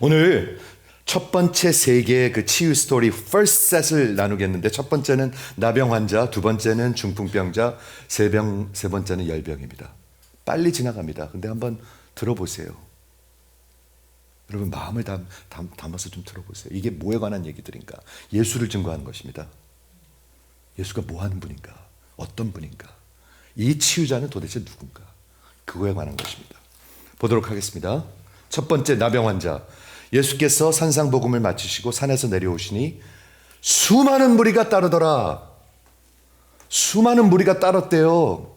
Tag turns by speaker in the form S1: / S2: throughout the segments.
S1: 오늘 첫 번째 세 개의 그 치유 스토리 first set을 나누겠는데 첫 번째는 나병 환자, 두 번째는 중풍병자, 세병 세 번째는 열병입니다. 빨리 지나갑니다. 근데 한번 들어보세요. 여러분 마음을 담, 담, 담아서 좀 들어보세요. 이게 뭐에 관한 얘기들인가? 예수를 증거하는 것입니다. 예수가 뭐 하는 분인가? 어떤 분인가? 이 치유자는 도대체 누군가? 그거에 관한 것입니다. 보도록 하겠습니다. 첫 번째 나병 환자. 예수께서 산상복음을 마치시고 산에서 내려오시니 수많은 무리가 따르더라. 수많은 무리가 따랐대요.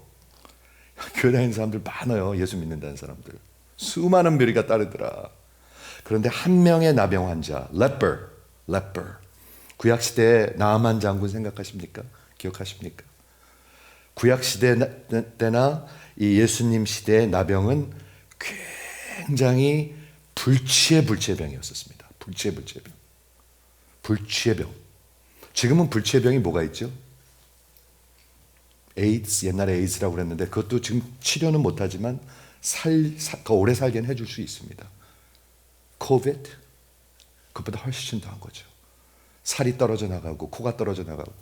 S1: 교회 다니는 사람들 많아요. 예수 믿는다는 사람들. 수많은 무리가 따르더라. 그런데 한 명의 나병 환자, leper, leper. 구약 시대 나아만 장군 생각하십니까? 기억하십니까? 구약 시대 때나 이 예수님 시대의 나병은 굉장히 불치의 불치의 병이었었습니다. 불치의 불치의 병. 불치의 병. 지금은 불치의 병이 뭐가 있죠? 에이드스 옛날에 에이드스라고 그랬는데 그것도 지금 치료는 못하지만 살, 더 오래 살게는 해줄 수 있습니다. 코비드 그것보다 훨씬 더한 거죠. 살이 떨어져 나가고 코가 떨어져 나가고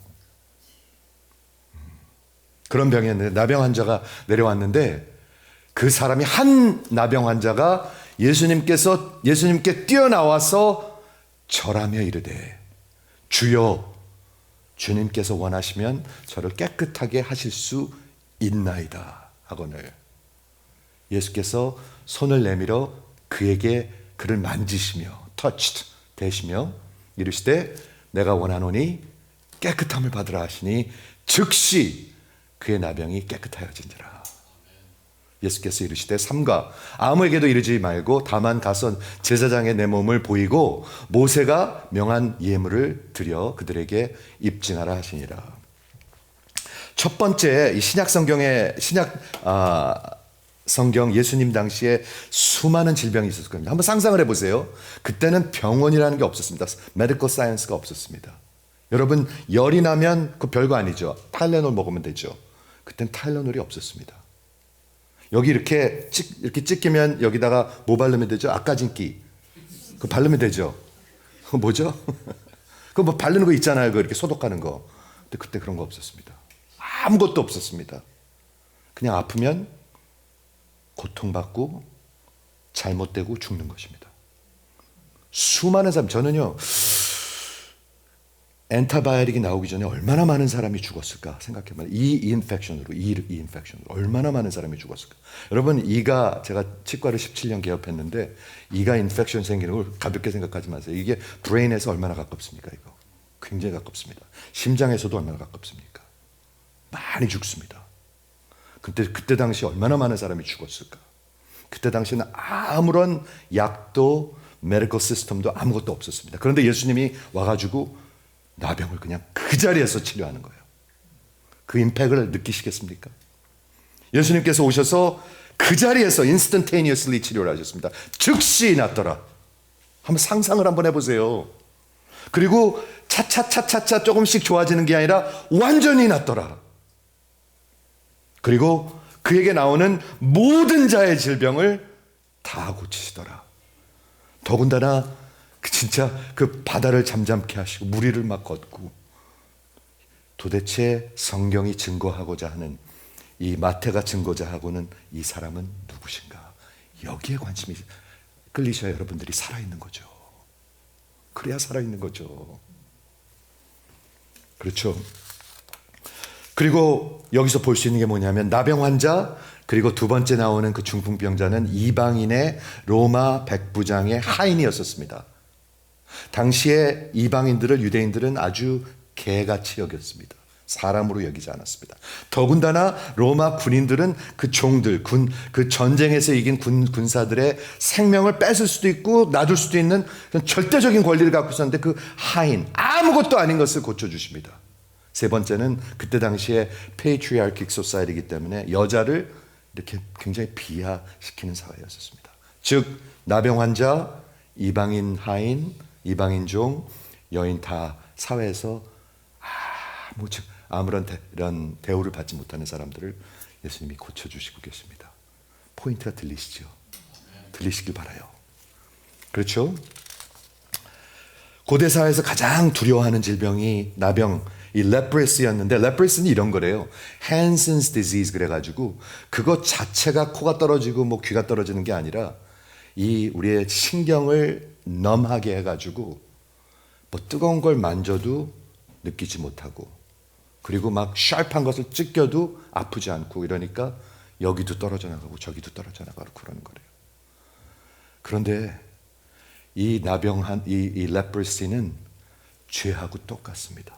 S1: 음. 그런 병이었는데 나병 환자가 내려왔는데 그 사람이 한 나병 환자가 예수님께서 예수님께 뛰어나와서 절하며 이르되 주여 주님께서 원하시면 저를 깨끗하게 하실 수 있나이다. 하거늘 예수께서 손을 내밀어 그에게 그를 만지시며 touched 대시며 이르시되 내가 원하노니 깨끗함을 받으라 하시니 즉시 그의 나병이 깨끗하여진지라 예수께서 이르시되 삼가 아무에게도 이르지 말고 다만 가서 제사장의 내 몸을 보이고 모세가 명한 예물을 드려 그들에게 입증하라 하시니라. 첫 번째 이 신약 성경의 신약 아, 성경 예수님 당시에 수많은 질병이 있었을 겁니다. 한번 상상을 해보세요. 그때는 병원이라는 게 없었습니다. 메디컬 사이언스가 없었습니다. 여러분 열이 나면 그 별거 아니죠. 타일레놀 먹으면 되죠. 그땐 타일레놀이 없었습니다. 여기 이렇게 찍, 이렇게 찍히면 여기다가 뭐 바르면 되죠? 아까진기. 그 바르면 되죠? 그거 뭐죠? 그거 뭐 바르는 거 있잖아요. 그 이렇게 소독하는 거. 근데 그때 그런 거 없었습니다. 아무것도 없었습니다. 그냥 아프면 고통받고 잘못되고 죽는 것입니다. 수많은 사람, 저는요, 엔타바이릭이 나오기 전에 얼마나 많은 사람이 죽었을까 생각해봐요. 이 인펙션으로, 이, 이 인펙션으로 얼마나 많은 사람이 죽었을까. 여러분 이가 제가 치과를 17년 개업했는데 이가 인펙션 생기는 걸 가볍게 생각하지 마세요. 이게 브레인에서 얼마나 가깝습니까 이거? 굉장히 가깝습니다. 심장에서도 얼마나 가깝습니까? 많이 죽습니다. 그때 그때 당시 얼마나 많은 사람이 죽었을까? 그때 당시는 아무런 약도 메디컬 시스템도 아무것도 없었습니다. 그런데 예수님이 와가지고 나병을 그냥 그 자리에서 치료하는 거예요. 그 임팩을 느끼시겠습니까? 예수님께서 오셔서 그 자리에서 인스턴테니어스리 치료를 하셨습니다. 즉시 낫더라. 한번 상상을 한번 해보세요. 그리고 차차차차차 조금씩 좋아지는 게 아니라 완전히 낫더라. 그리고 그에게 나오는 모든 자의 질병을 다 고치시더라. 더군다나 그 진짜 그 바다를 잠잠케 하시고 무리를 막 걷고 도대체 성경이 증거하고자 하는 이 마태가 증거자 하고는 이 사람은 누구신가? 여기에 관심이 끌리셔야 여러분들이 살아있는 거죠. 그래야 살아있는 거죠. 그렇죠. 그리고 여기서 볼 수 있는 게 뭐냐면 나병 환자 그리고 두 번째 나오는 그 중풍병자는 이방인의 로마 백부장의 하인이었었습니다. 당시에 이방인들을 유대인들은 아주 개같이 여겼습니다. 사람으로 여기지 않았습니다. 더군다나 로마 군인들은 그 종들, 군, 그 전쟁에서 이긴 군, 군사들의 생명을 뺏을 수도 있고 놔둘 수도 있는 절대적인 권리를 갖고 있었는데 그 하인, 아무것도 아닌 것을 고쳐주십니다. 세 번째는 그때 당시에 페이트리아르킥 소사이트이기 때문에 여자를 이렇게 굉장히 비하시키는 사회였었습니다. 즉, 나병 환자, 이방인 하인, 이방인 종, 여인 다 사회에서 아무 아무런 대, 이런 대우를 받지 못하는 사람들을 예수님이 고쳐주시고 계십니다. 포인트가 들리시죠? 들리시길 바라요. 그렇죠? 고대 사회에서 가장 두려워하는 질병이 나병, 이 leprosy였는데 leprosy는 이런 거래요. Hansen's 그래가지고 그것 자체가 코가 떨어지고 뭐 귀가 떨어지는 게 아니라 이 우리의 신경을 넘하게 해가지고 뭐 뜨거운 걸 만져도 느끼지 못하고 그리고 막 샤프한 것을 찢겨도 아프지 않고 이러니까 여기도 떨어져 나가고 저기도 떨어져 나가고 그러는 거래요. 그런데 이 나병한 이, 이 레프시는 죄하고 똑같습니다.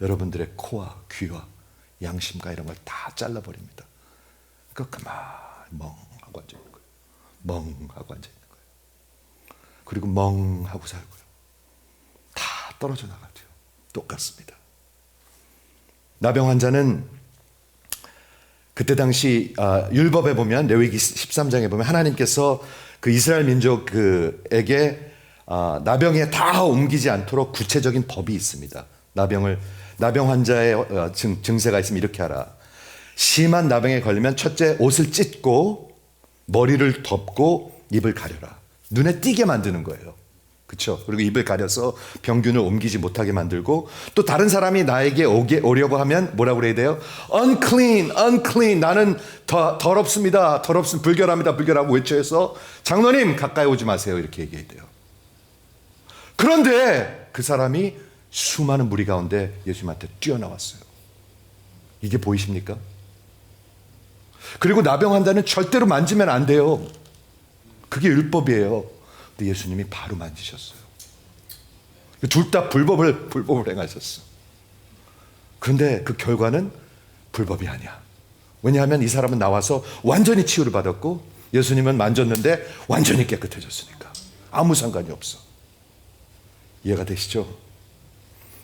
S1: 여러분들의 코와 귀와 양심과 이런 걸 다 잘라버립니다. 그 그만 멍하고 앉아 있는 거예요. 멍하고 앉아 있는 거예요. 그리고 멍하고 살고요. 다 떨어져 나가죠. 똑같습니다. 나병 환자는 그때 당시 아, 율법에 보면 레위기 13장에 보면 하나님께서 그 이스라엘 민족에게 아, 나병에 다 옮기지 않도록 구체적인 법이 있습니다. 나병을 나병 환자의 어, 증, 증세가 있으면 이렇게 하라. 심한 나병에 걸리면 첫째 옷을 찢고 머리를 덮고 입을 가려라. 눈에 띄게 만드는 거예요. 그렇죠? 그리고 입을 가려서 병균을 옮기지 못하게 만들고 또 다른 사람이 나에게 오게 오려고 하면 뭐라고 그래야 돼요? unclean, unclean. 나는 더, 더럽습니다. 더럽습니다. 불결합니다. 불결하고 외쳐서 장로님 가까이 오지 마세요. 이렇게 얘기해야 돼요. 그런데 그 사람이 수많은 무리 가운데 예수님한테 뛰어나왔어요. 이게 보이십니까? 그리고 나병 환자는 절대로 만지면 안 돼요. 그게 율법이에요. 근데 예수님이 바로 만지셨어요. 둘 다 불법을 불법을 행하셨어. 그런데 그 결과는 불법이 아니야. 왜냐하면 이 사람은 나와서 완전히 치유를 받았고 예수님은 만졌는데 완전히 깨끗해졌으니까 아무 상관이 없어. 이해가 되시죠?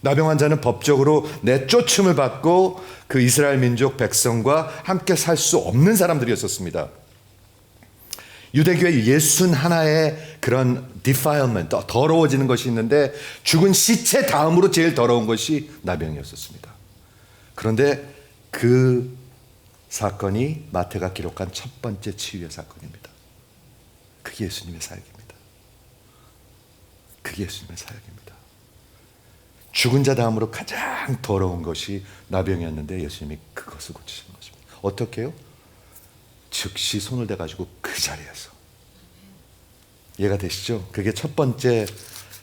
S1: 나병 환자는 법적으로 내쫓음을 받고 그 이스라엘 민족 백성과 함께 살 수 없는 사람들이었었습니다. 유대교의 예순 하나의 그런 defilement, 더러워지는 것이 있는데 죽은 시체 다음으로 제일 더러운 것이 나병이었었습니다. 그런데 그 사건이 마태가 기록한 첫 번째 치유의 사건입니다. 그게 예수님의 사역입니다. 그게 예수님의 사역입니다. 죽은 자 다음으로 가장 더러운 것이 나병이었는데 예수님이 그것을 고치신 것입니다. 어떻게요? 즉시 손을 대가지고 그 자리에서 이해가 되시죠? 그게 첫 번째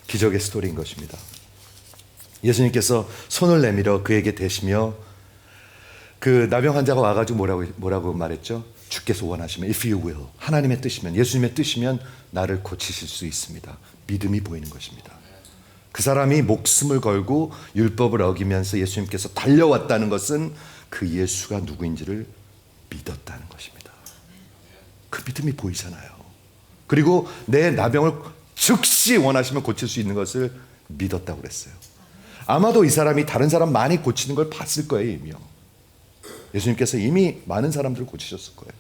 S1: 기적의 스토리인 것입니다. 예수님께서 손을 내밀어 그에게 대시며 그 나병 환자가 와가지고 뭐라고 뭐라고 말했죠? 주께서 원하시면 if you will 하나님의 뜻이면 예수님의 뜻이면 나를 고치실 수 있습니다. 믿음이 보이는 것입니다. 그 사람이 목숨을 걸고 율법을 어기면서 예수님께서 달려왔다는 것은 그 예수가 누구인지를 믿었다는 것입니다. 그 믿음이 보이잖아요. 그리고 내 나병을 즉시 원하시면 고칠 수 있는 것을 믿었다고 그랬어요. 아마도 이 사람이 다른 사람 많이 고치는 걸 봤을 거예요, 이미요. 예수님께서 이미 많은 사람들을 고치셨을 거예요.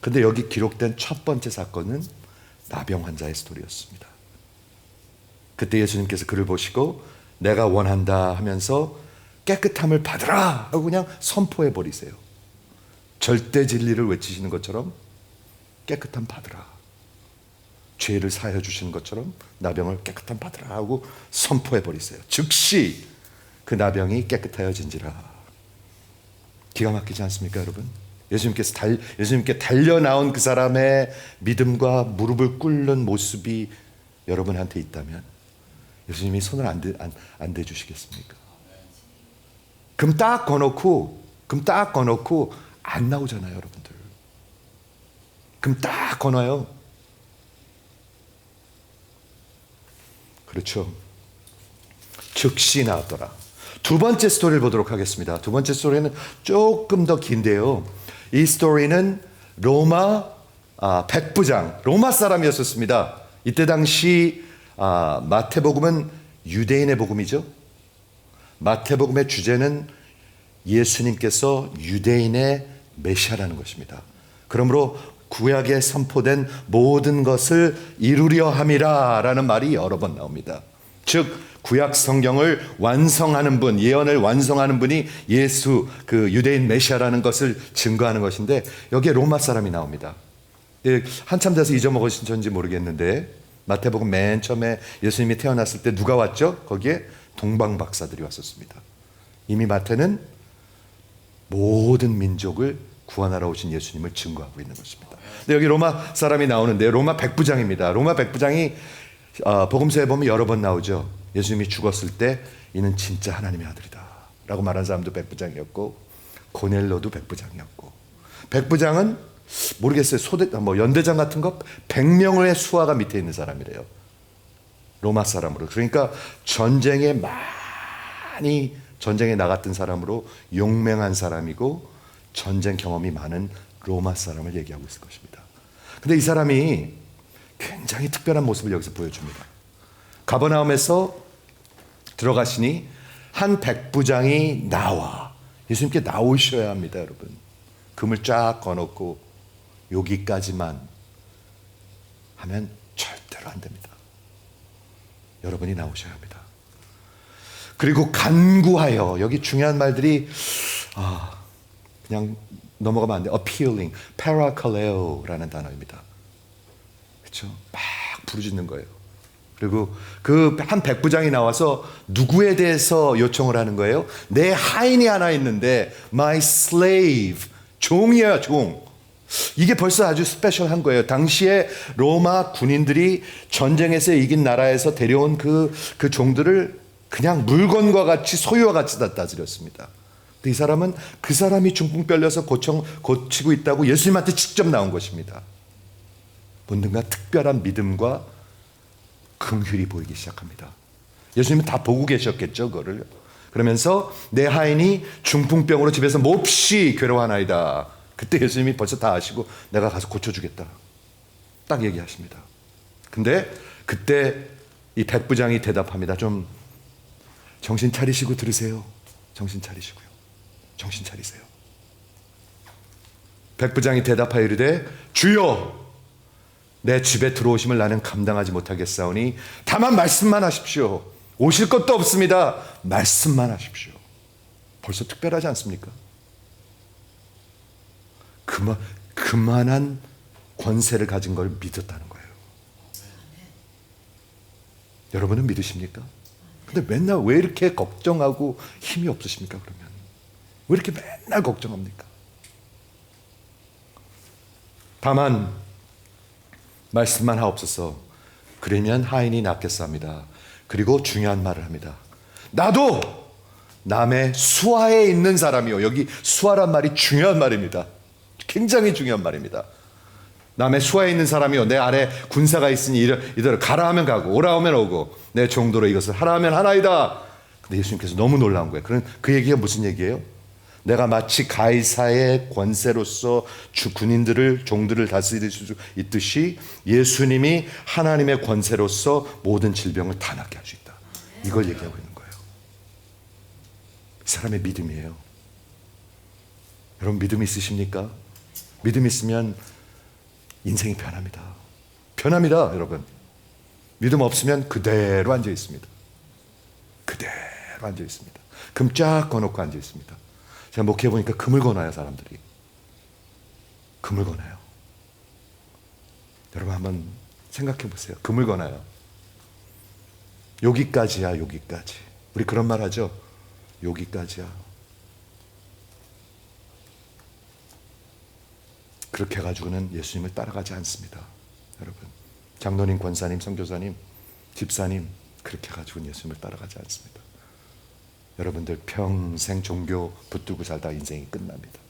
S1: 근데 여기 기록된 첫 번째 사건은 나병 환자의 스토리였습니다. 그때 예수님께서 그를 보시고 내가 원한다 하면서 깨끗함을 받으라 하고 그냥 선포해 버리세요. 절대 진리를 외치시는 것처럼 깨끗함 받으라. 죄를 사해 주시는 것처럼 나병을 깨끗함 받으라 하고 선포해 버리세요. 즉시 그 나병이 깨끗하여진지라. 기가 막히지 않습니까, 여러분? 예수님께서 달, 예수님께 달려 나온 그 사람의 믿음과 무릎을 꿇는 모습이 여러분한테 있다면 예수님이 손을 안, 대, 안, 안 대주시겠습니까? 금 딱 거놓고, 금 딱 거놓고 안 나오잖아요, 여러분 들. 금딱 거놔요. 그렇죠. 즉시 나왔더라. 두 번째 스토리를 보도록 하겠습니다. 두 번째 스토리는 조금 더 긴데요. 이 스토리는 로마 아, 백부장, 로마 사람이었었습니다. 이때 당시 아, 마태복음은 유대인의 복음이죠. 마태복음의 주제는 예수님께서 유대인의 메시아라는 것입니다. 그러므로 구약에 선포된 모든 것을 이루려 함이라라는 말이 여러 번 나옵니다. 즉 구약 성경을 완성하는 분, 예언을 완성하는 분이 예수 그 유대인 메시아라는 것을 증거하는 것인데 여기에 로마 사람이 나옵니다. 예, 한참 돼서 잊어먹으신지 모르겠는데 마태복음 맨 처음에 예수님이 태어났을 때 누가 왔죠? 거기에 동방 박사들이 왔었습니다. 이미 마태는 모든 민족을 구원하러 오신 예수님을 증거하고 있는 것입니다. 근데 여기 로마 사람이 나오는데 로마 백부장입니다. 로마 백부장이 어, 복음서에 보면 여러 번 나오죠. 예수님이 죽었을 때 이는 진짜 하나님의 아들이다라고 말한 사람도 백부장이었고 고넬로도 백부장이었고 백부장은 모르겠어요. 소대 뭐 연대장 같은 것 100명의 수하가 밑에 있는 사람이래요. 로마 사람으로. 그러니까 전쟁에 많이 전쟁에 나갔던 사람으로 용맹한 사람이고 전쟁 경험이 많은 로마 사람을 얘기하고 있을 것입니다. 근데 이 사람이 굉장히 특별한 모습을 여기서 보여줍니다. 가버나움에서 들어가시니 한 백부장이 나와 예수님께 나오셔야 합니다, 여러분. 금을 쫙 거놓고 여기까지만 하면 절대로 안 됩니다. 여러분이 나오셔야 합니다. 그리고 간구하여 여기 중요한 말들이 아 그냥 넘어가면 안 돼. appealing, parakalleo라는 단어입니다. 그렇죠? 막 부르짖는 거예요. 그리고 그 한 백부장이 나와서 누구에 대해서 요청을 하는 거예요? 내 하인이 하나 있는데 my slave 종이야 종. 이게 벌써 아주 스페셜한 거예요. 당시에 로마 군인들이 전쟁에서 이긴 나라에서 데려온 그, 그 종들을 그냥 물건과 같이 소유와 같이 다 따지렸습니다. 이 사람은 그 사람이 중풍 별려서 고청, 고치고 있다고 예수님한테 직접 나온 것입니다. 뭔가 특별한 믿음과 긍휼이 보이기 시작합니다. 예수님은 다 보고 계셨겠죠, 그거를. 그러면서 내 하인이 중풍병으로 집에서 몹시 괴로워하나이다. 그때 예수님이 벌써 다 아시고 내가 가서 고쳐주겠다. 딱 얘기하십니다. 근데 그때 이 백부장이 대답합니다. 좀 정신 차리시고 들으세요. 정신 차리시고요. 정신 차리세요. 백부장이 대답하여 이르되 주여 내 집에 들어오심을 나는 감당하지 못하겠사오니 다만 말씀만 하십시오. 오실 것도 없습니다. 말씀만 하십시오. 벌써 특별하지 않습니까? 그만 그만한 권세를 가진 걸 믿었다는 거예요. 여러분은 믿으십니까? 근데 맨날 왜 이렇게 걱정하고 힘이 없으십니까? 그러면 왜 이렇게 맨날 걱정합니까? 다만 말씀만 하옵소서. 그러면 하인이 낫겠습니다. 그리고 중요한 말을 합니다. 나도 남의 수하에 있는 사람이요. 여기 수하란 말이 중요한 말입니다. 굉장히 중요한 말입니다. 남의 수하에 있는 사람이요. 내 아래 군사가 있으니 이대로 가라 하면 가고 오라 하면 오고 내 정도로 이것을 하라 하면 하나이다. 근데 예수님께서 너무 놀라운 거예요. 그런 그 얘기가 무슨 얘기예요? 내가 마치 가이사의 권세로서 주 군인들을 종들을 다스릴 수 있듯이 예수님이 하나님의 권세로서 모든 질병을 다 낫게 할 수 있다. 이걸 얘기하고 있는 거예요. 이 사람의 믿음이에요. 여러분 믿음 있으십니까? 믿음 있으면 인생이 변합니다. 변합니다, 여러분. 믿음 없으면 그대로 앉아 있습니다. 그대로 앉아 있습니다. 금쫙 거놓고 앉아 있습니다. 제가 목회해 보니까 금을 거나요, 사람들이. 금을 거나요. 여러분 한번 생각해 보세요. 금을 거나요. 여기까지야, 여기까지. 우리 그런 말 하죠. 여기까지야. 그렇게 해가지고는 예수님을 따라가지 않습니다. 여러분. 장로님, 권사님, 선교사님, 집사님, 그렇게 해가지고는 예수님을 따라가지 않습니다. 여러분들 평생 종교 붙들고 살다 인생이 끝납니다.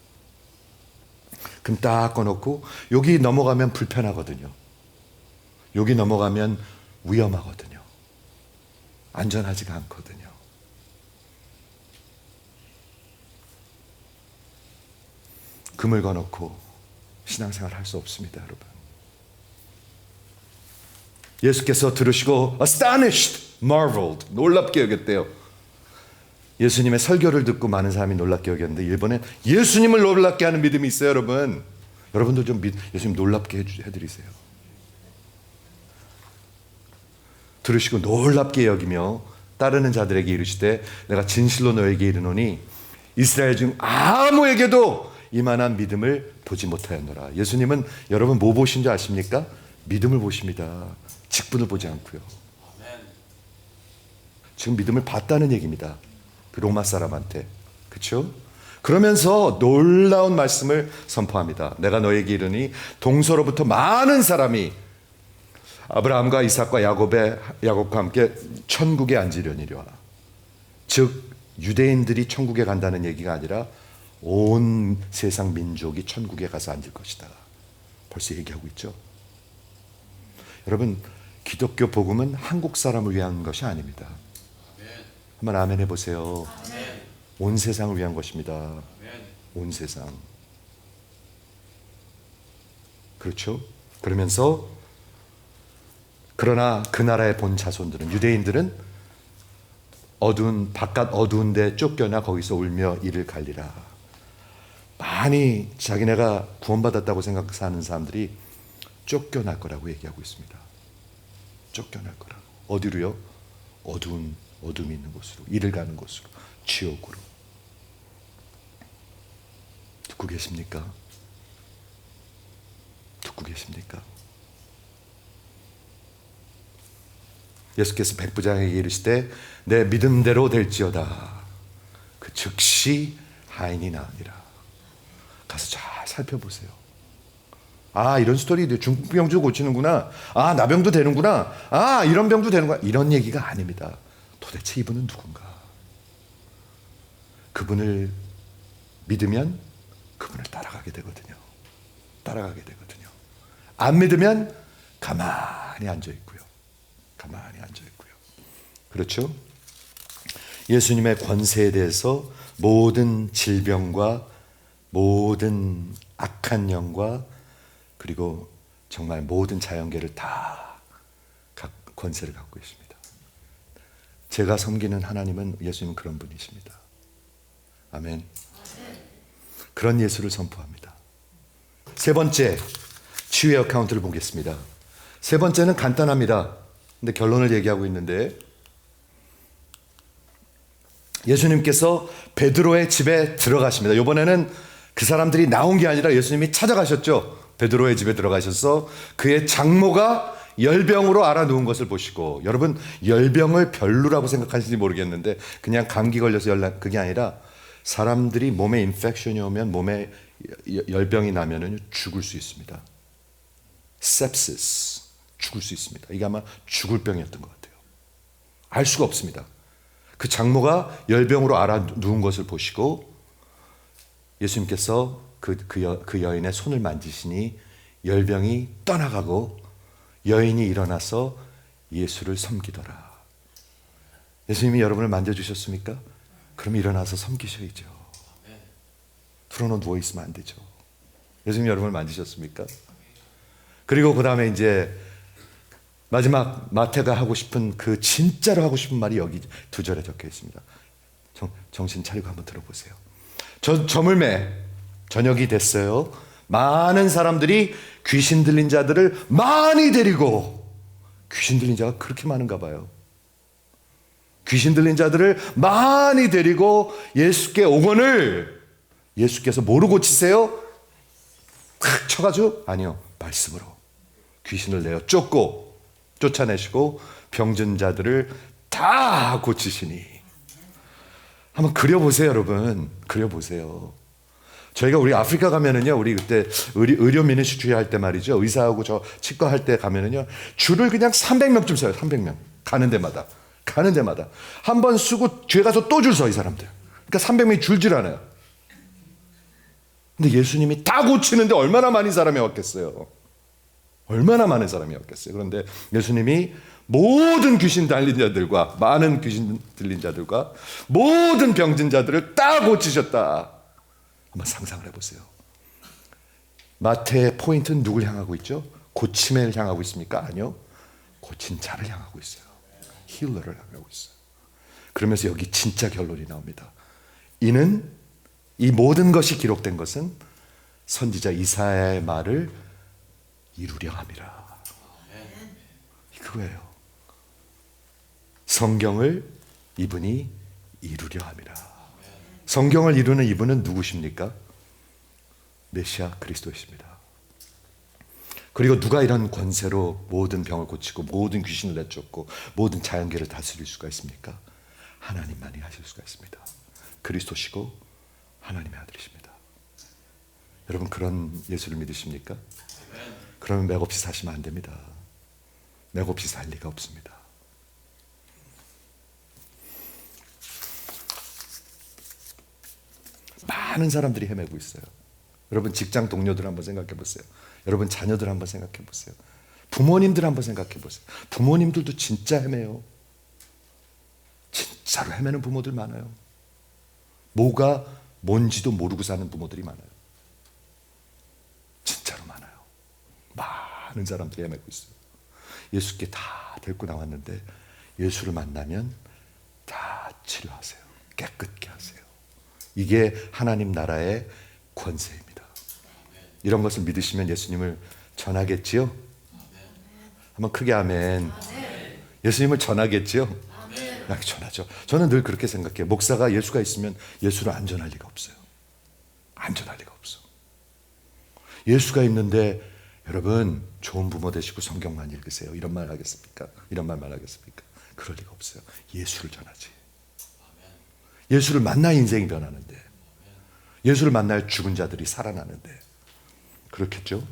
S1: 금 딱 꺼놓고 여기 넘어가면 불편하거든요. 여기 넘어가면 위험하거든요. 안전하지가 않거든요. 금을 거놓고 신앙생활 할 수 없습니다, 여러분. 예수께서 들으시고 astonished, marveled, 놀랍게 여겼대요. 예수님의 설교를 듣고 많은 사람이 놀랍게 여겼는데 일본에 예수님을 놀랍게 하는 믿음이 있어요, 여러분. 여러분도 좀 믿, 예수님 놀랍게 해주, 해드리세요. 들으시고 놀랍게 여기며 따르는 자들에게 이르시되 내가 진실로 너에게 이르노니 이스라엘 중 아무에게도 이만한 믿음을 보지 못하였노라. 예수님은 여러분 뭐 보신 줄 아십니까? 믿음을 보십니다. 직분을 보지 않고요. 지금 믿음을 봤다는 얘기입니다. 그 로마 사람한테. 그렇죠? 그러면서 놀라운 말씀을 선포합니다. 내가 너에게 이르니 동서로부터 많은 사람이 아브라함과 이삭과 야곱의 야곱과 함께 천국에 앉으려니라. 즉 유대인들이 천국에 간다는 얘기가 아니라 온 세상 민족이 천국에 가서 앉을 것이다. 벌써 얘기하고 있죠. 여러분 기독교 복음은 한국 사람을 위한 것이 아닙니다. 한번 아멘 해보세요. 온 세상을 위한 것입니다. 온 세상. 그렇죠? 그러면서 그러나 그 나라의 본 자손들은 유대인들은 어두운 바깥 어두운 데 쫓겨나 거기서 울며 이를 갈리라. 많이 자기네가 구원받았다고 생각하는 사람들이 쫓겨날 거라고 얘기하고 있습니다. 쫓겨날 거라. 어디로요? 어두운 어둠이 있는 곳으로, 이를 가는 곳으로, 지옥으로. 듣고 계십니까? 듣고 계십니까? 예수께서 백부장에게 이르시되 내 믿음대로 될지어다. 그 즉시 하인이 나으니라. 가서 잘 살펴보세요. 아 이런 스토리 중풍병도 고치는구나. 아 나병도 되는구나. 아 이런 병도 되는구나. 이런 얘기가 아닙니다. 도대체 이분은 누군가? 그분을 믿으면 그분을 따라가게 되거든요. 따라가게 되거든요. 안 믿으면 가만히 앉아 있고요. 가만히 앉아 있고요. 그렇죠? 예수님의 권세에 대해서 모든 질병과 모든 악한 영과 그리고 정말 모든 자연계를 다 권세를 갖고 있습니다. 제가 섬기는 하나님은 예수님은 그런 분이십니다. 아멘. 그런 예수를 선포합니다. 세 번째, 치유의 어카운트를 보겠습니다. 세 번째는 간단합니다. 근데 결론을 얘기하고 있는데 예수님께서 베드로의 집에 들어가십니다. 이번에는 그 사람들이 나온 게 아니라 예수님이 찾아가셨죠. 베드로의 집에 들어가셔서 그의 장모가 열병으로 알아 누운 것을 보시고 여러분 열병을 별로라고 생각하시는지 모르겠는데 그냥 감기 걸려서 열나 그게 아니라 사람들이 몸에 인펙션이 오면 몸에 열병이 나면은 죽을 수 있습니다. sepsis 죽을 수 있습니다. 이게 아마 죽을 병이었던 것 같아요. 알 수가 없습니다. 그 장모가 열병으로 알아 누운 것을 보시고 예수님께서 그, 그, 여, 그 여인의 손을 만지시니 열병이 떠나가고 여인이 일어나서 예수를 섬기더라. 예수님이 여러분을 만져주셨습니까? 그럼 일어나서 섬기셔야죠. 풀어놓 누워 있으면 안 되죠. 예수님 여러분을 만지셨습니까? 그리고 그 다음에 이제 마지막 마태가 하고 싶은 그 진짜로 하고 싶은 말이 여기 두 절에 적혀 있습니다. 정, 정신 차리고 한번 들어보세요. 저, 저물매 저녁이 됐어요. 많은 사람들이 귀신 들린 자들을 많이 데리고 귀신 들린 자가 그렇게 많은가 봐요. 귀신 들린 자들을 많이 데리고 예수께 오건을 예수께서 뭐로 고치세요? 탁 쳐가지고 아니요 말씀으로 귀신을 내어 쫓고 쫓아내시고 병든 자들을 다 고치시니 한번 그려보세요 여러분 그려보세요 저희가 우리 아프리카 가면은요, 우리 그때 의료, 의료 미니스트리 할 때 말이죠. 의사하고 저 치과 할 때 가면은요, 줄을 그냥 300명쯤 서요. 300명. 가는 데마다. 가는 데마다. 한 번 쓰고 뒤에 가서 또 줄 서, 이 사람들. 그러니까 300명이 줄질 않아요. 근데 예수님이 다 고치는데 얼마나 많은 사람이 왔겠어요. 얼마나 많은 사람이 왔겠어요. 그런데 예수님이 모든 귀신 달린 자들과 많은 귀신 들린 자들과 모든 병진 자들을 다 고치셨다. 한번 상상을 해보세요. 마태의 포인트는 누굴 향하고 있죠? 고침을 향하고 있습니까? 아니요. 고친 자를 향하고 있어요. 힐러를 향하고 있어요. 그러면서 여기 진짜 결론이 나옵니다. 이는 이 모든 것이 기록된 것은 선지자 이사야의 말을 이루려 함이라. 그거예요. 성경을 이분이 이루려 함이라. 성경을 이루는 이분은 누구십니까? 메시아 그리스도이십니다. 그리고 누가 이런 권세로 모든 병을 고치고 모든 귀신을 내쫓고 모든 자연계를 다스릴 수가 있습니까? 하나님만이 하실 수가 있습니다. 그리스도시고 하나님의 아들이십니다. 여러분 그런 예수를 믿으십니까? 그러면 맥없이 사시면 안 됩니다. 맥없이 살 리가 없습니다. 많은 사람들이 헤매고 있어요. 여러분 직장 동료들 한번 생각해 보세요. 여러분 자녀들 한번 생각해 보세요. 부모님들 한번 생각해 보세요. 부모님들도 진짜 헤매요. 진짜로 헤매는 부모들 많아요. 뭐가 뭔지도 모르고 사는 부모들이 많아요. 진짜로 많아요. 많은 사람들이 헤매고 있어요. 예수께 다 데리고 나왔는데 예수를 만나면 다 치료하세요. 깨끗게 하세요. 이게 하나님 나라의 권세입니다. 이런 것을 믿으시면 예수님을 전하겠지요? 한번 크게 아멘. 예수님을 전하겠지요? 야, 전하죠. 저는 늘 그렇게 생각해요. 목사가 예수가 있으면 예수를 안 전할 리가 없어요. 안 전할 리가 없어. 예수가 있는데 여러분 좋은 부모 되시고 성경만 읽으세요. 이런 말 하겠습니까? 이런 말만 하겠습니까? 그럴 리가 없어요. 예수를 전하지. 예수를 만나 인생이 변하는데 예수를 만날 죽은 자들이 살아나는데 그렇겠죠?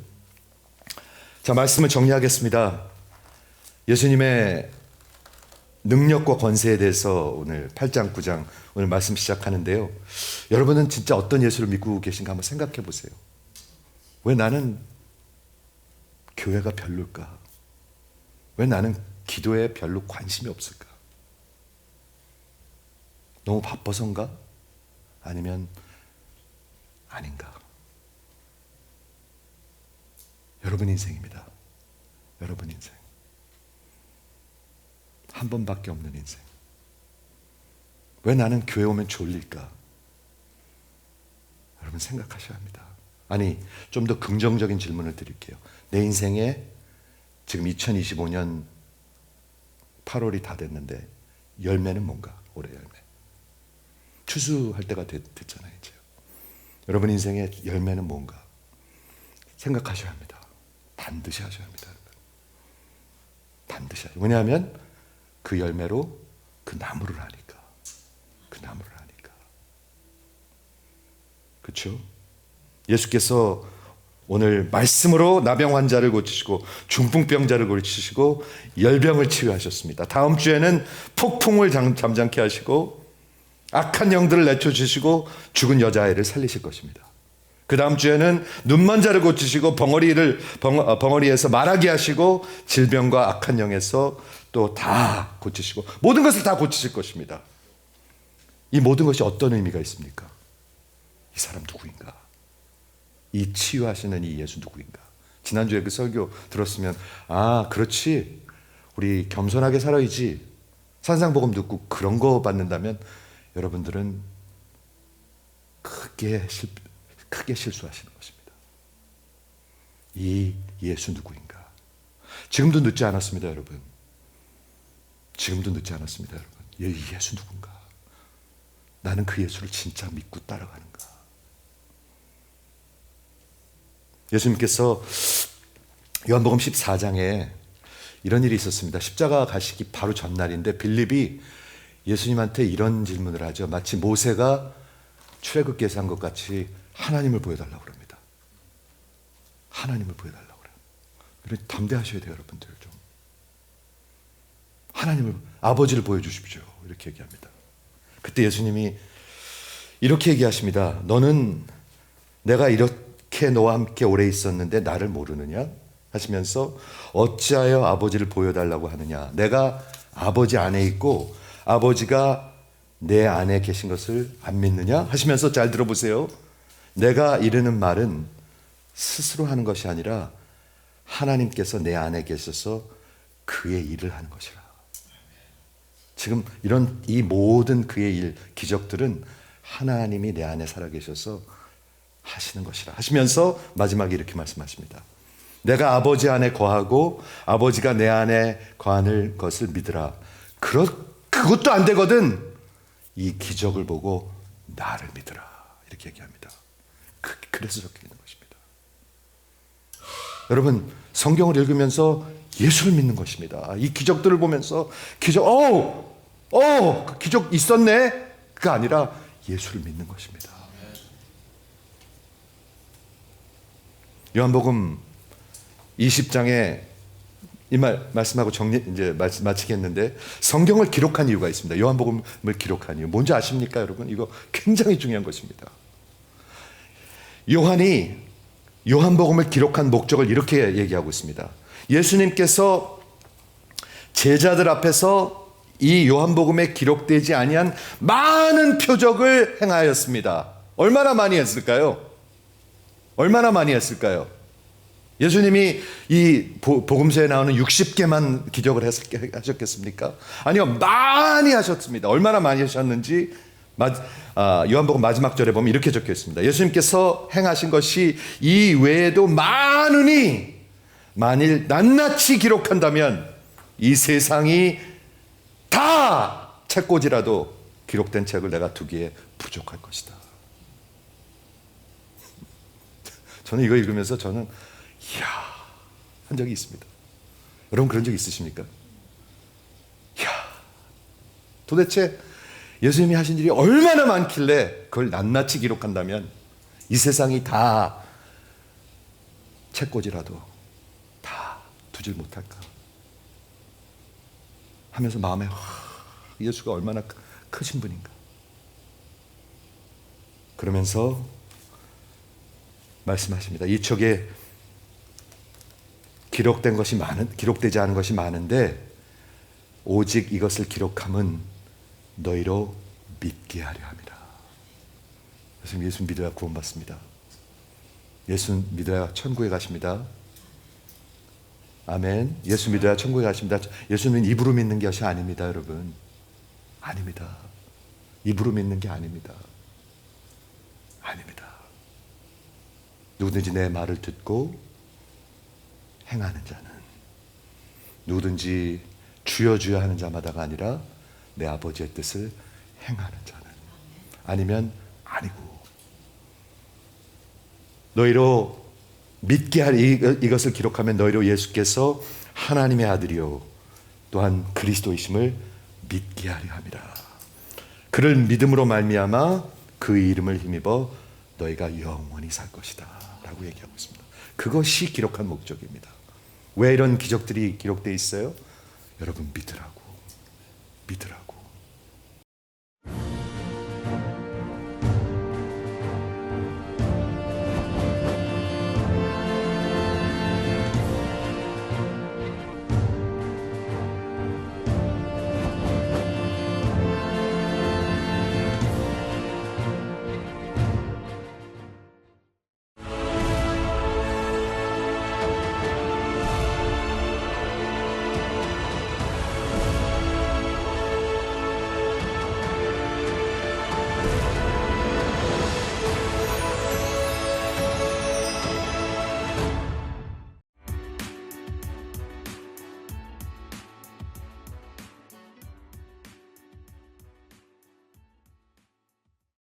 S1: 자 말씀을 정리하겠습니다. 예수님의 능력과 권세에 대해서 오늘 8장 9장 오늘 말씀 시작하는데요. 여러분은 진짜 어떤 예수를 믿고 계신가 한번 생각해 보세요. 왜 나는 교회가 별로일까? 왜 나는 기도에 별로 관심이 없을까? 너무 바빠서인가? 아니면 아닌가? 여러분 인생입니다. 여러분 인생. 한 번밖에 없는 인생. 왜 나는 교회 오면 졸릴까? 여러분 생각하셔야 합니다. 아니, 좀 더 긍정적인 질문을 드릴게요. 내 인생에 지금 2025년 8월이 다 됐는데 열매는 뭔가? 올해 열매. 추수할 때가 됐, 됐잖아요, 이제. 여러분 인생의 열매는 뭔가? 생각하셔야 합니다. 반드시 하셔야 합니다. 반드시 하셔야 왜냐하면 그 열매로 그 나무를 하니까. 그 나무를 하니까. 그렇죠? 예수께서 오늘 말씀으로 나병 환자를 고치시고 중풍병자를 고치시고 열병을 치유하셨습니다. 다음 주에는 폭풍을 잠, 잠잠케 하시고 악한 영들을 내쫓으시고 죽은 여자아이를 살리실 것입니다. 그 다음 주에는 눈먼 자를 고치시고 벙어리를 벙, 벙어 리에서 말하게 하시고 질병과 악한 영에서 또 다 고치시고 모든 것을 다 고치실 것입니다. 이 모든 것이 어떤 의미가 있습니까? 이 사람 누구인가? 이 치유하시는 이 예수 누구인가? 지난주에 그 설교 들었으면 아 그렇지 우리 겸손하게 살아야지 산상복음 듣고 그런 거 받는다면 여러분들은 크게 실, 크게 실수하시는 것입니다. 이 예수 누구인가? 지금도 늦지 않았습니다, 여러분. 지금도 늦지 않았습니다, 여러분. 이 예수 누군가? 나는 그 예수를 진짜 믿고 따라가는가? 예수님께서 요한복음 14장에 이런 일이 있었습니다. 십자가 가시기 바로 전날인데 빌립이 예수님한테 이런 질문을 하죠. 마치 모세가 출애굽기에서 한 것 같이 하나님을 보여달라고 그럽니다. 하나님을 보여달라고 그래요. 그래 담대하셔야 돼요, 여러분들 좀. 하나님을 아버지를 보여주십시오. 이렇게 얘기합니다. 그때 예수님이 이렇게 얘기하십니다. 너는 내가 이렇게 너와 함께 오래 있었는데 나를 모르느냐? 하시면서 어찌하여 아버지를 보여달라고 하느냐? 내가 아버지 안에 있고 아버지가 내 안에 계신 것을 안 믿느냐? 하시면서 잘 들어보세요. 내가 이르는 말은 스스로 하는 것이 아니라 하나님께서 내 안에 계셔서 그의 일을 하는 것이라. 지금 이런 이 모든 그의 일, 기적들은 하나님이 내 안에 살아계셔서 하시는 것이라. 하시면서 마지막에 이렇게 말씀하십니다. 내가 아버지 안에 거하고 아버지가 내 안에 거하는 것을 믿으라. 그렇, 그것도 안 되거든. 이 기적을 보고 나를 믿으라. 이렇게 얘기합니다. 그, 그래서 적혀 있는 것입니다. 여러분 성경을 읽으면서 예수를 믿는 것입니다. 이 기적들을 보면서 기적, 어, 어, 그 기적 있었네. 그가 아니라 예수를 믿는 것입니다. 요한복음 20장에 이 말 말씀하고 정리 이제 마치겠는데 성경을 기록한 이유가 있습니다. 요한복음을 기록한 이유 뭔지 아십니까, 여러분? 이거 굉장히 중요한 것입니다. 요한이 요한복음을 기록한 목적을 이렇게 얘기하고 있습니다. 예수님께서 제자들 앞에서 이 요한복음에 기록되지 아니한 많은 표적을 행하였습니다. 얼마나 많이 했을까요? 얼마나 많이 했을까요? 예수님이 이 보- 복음서에 나오는 60개만 기적을 했- 하셨겠습니까? 아니요, 많이 하셨습니다. 얼마나 많이 하셨는지 마- 아, 요한복음 마지막 절에 보면 이렇게 적혀 있습니다. 예수님께서 행하신 것이 이 외에도 많으니 만일 낱낱이 기록한다면 이 세상이 다 책꽂이라도 기록된 책을 내가 두기에 부족할 것이다. 저는 이거 읽으면서 저는 이야 한 적이 있습니다. 여러분 그런 적 있으십니까? 이야 도대체 예수님이 하신 일이 얼마나 많길래 그걸 낱낱이 기록한다면 이 세상이 다 책꽂이라도 다 두질 못할까 하면서 마음에 와, 예수가 얼마나 크- 크신 분인가 그러면서 말씀하십니다. 이 책에 기록된 것이 많은 기록되지 않은 것이 많은데 오직 이것을 기록함은 너희로 믿게 하려 함이라. 예수 예수 믿어야 구원받습니다. 예수 믿어야 천국에 가십니다. 아멘. 예수 믿어야 천국에 가십니다. 예수는 입으로 믿는 것이 아닙니다, 여러분. 아닙니다. 입으로 믿는 게 아닙니다. 아닙니다. 누구든지 내 말을 듣고 행하는 자는 누구든지 주여 주여 하는 자마다가 아니라 내 아버지의 뜻을 행하는 자는 아니면 아니고. 너희로 믿게 할 이- 이것을 기록하면 너희로 예수께서 하나님의 아들이요 또한 그리스도이심을 믿게 하려 함이라. 그를 믿음으로 말미암아 그 이름을 힘입어 너희가 영원히 살 것이다 라고 얘기하고 있습니다. 그것이 기록한 목적입니다 왜 이런 기적들이 기록되어 있어요? 여러분 믿으라고 믿으라고